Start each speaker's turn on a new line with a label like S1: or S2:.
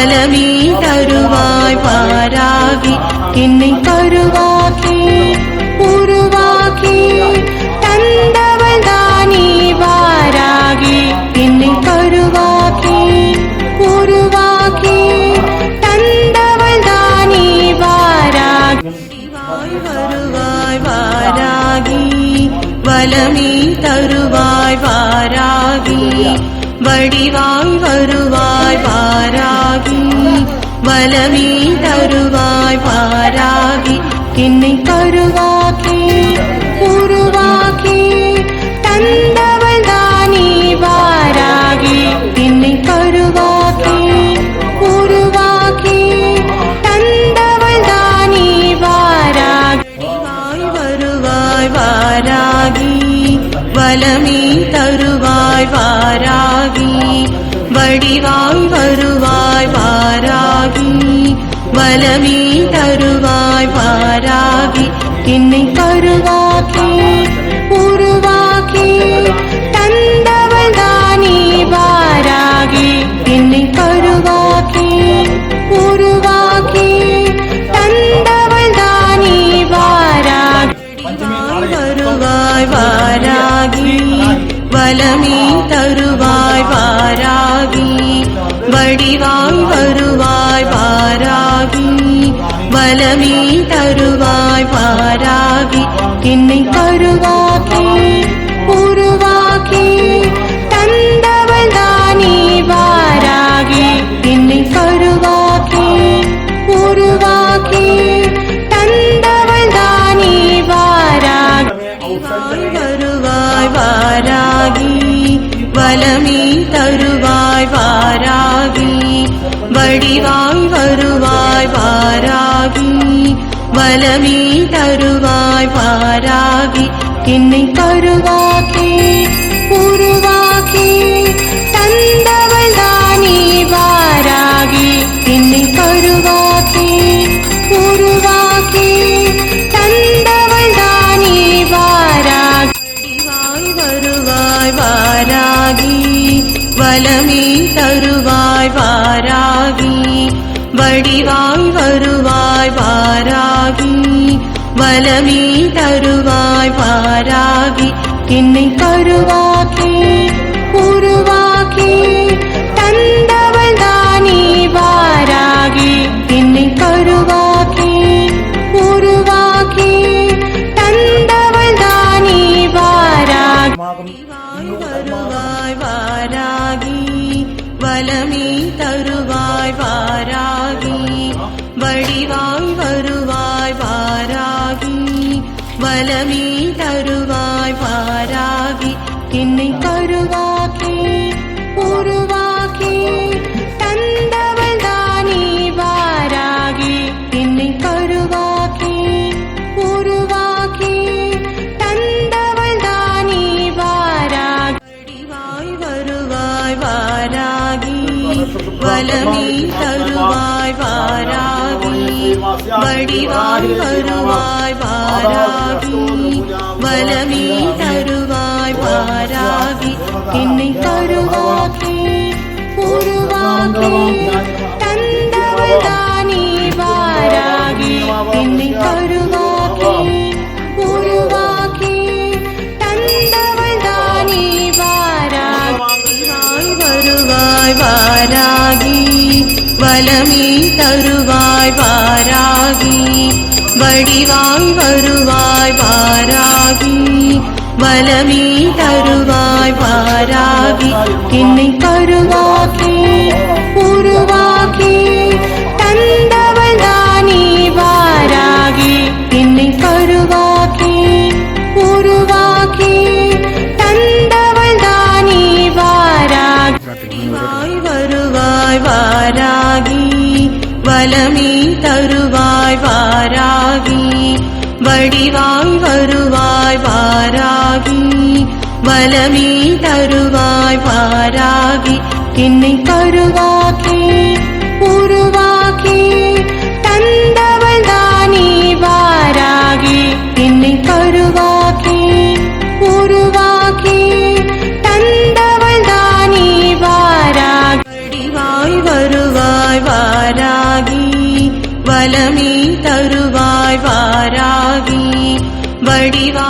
S1: வலமே தருவாய் பாராவி. என்னை கருவாக்கி உருவாக்கி. தந்தவள் தானே வாராகி என்னை கருவாக்கி உருவாக்கி. தந்தவள் தானே வாராகி வருவாய் வாராகி. வலமே தருவாய் வாராகி. வடிவாய் வருவாய் வலமீ தருவாய் பாராகி என்னை கருவாக்கி உருவாக்கி தந்தவள் தானே வாராகி என்னை கருவாக்கி உருவாக்கி தந்தவள் தானே வாராகி வாய் வருவாய் வாராகி வலமீ தருவாய் வாராகி வடிவாய் வருவாய் வாராகி வலமே தருவாய் வாராகி என்னை கருவாக்கி உருவாக்கி தந்தவள் தானே வாராகி என்னை கருவாக்கி உருவாக்கி தந்தவள் தானே வாராகி வருவாய் வாராகி வலமே தருவாய் வடிவாய் வருவாய் வாராகி வலமே தருவாய் வாராகி என்னை கருவாக்கி உருவாக்கி தந்தவள் தானே வாராகி என்னை கருவாக்கி வடிவாய் வருவாய் வாராகி வலமே தருவாய் வாராகி என்னை கருவாக்கி உருவாக்கி வலமே தருவாய் வாராகி என்னை கருவாக்கி உருவாக்கி. தந்தவள் தானே வாராகி. என்னை கருவாக்கி உருவாக்கி. தந்தவள் தானே வாராகி. வாய் வருவாய் வாராகி. வலமே தருவாய் வாராகி. வடிவாய் வருவாய் வாராகி வலமீ தருவாய் வாராகி. என்னை கருவாக்கி உருவாக்கி. தந்தவள் தானே வாராகி. என்னை கருவாக்கி வலமே தருவாய் வாராவி. வடிவாய் வருவாய் வாராவி. வலமே தருவாய் தருவாய் வாராகி வலமே தருவாய் வாராகி வடிவாய் வருவாய் வாராகி வலமே தருவாய் வாராகி என்னை தருவாகி தருவாய் வாராகி வலமே தருவாய் வாராகி வடிவாய் வருவாய் வாராகி வலமே தருவாய் வாராகி என்னை தருவாய் வலமே தருவாய் வாராகி வடிவாய்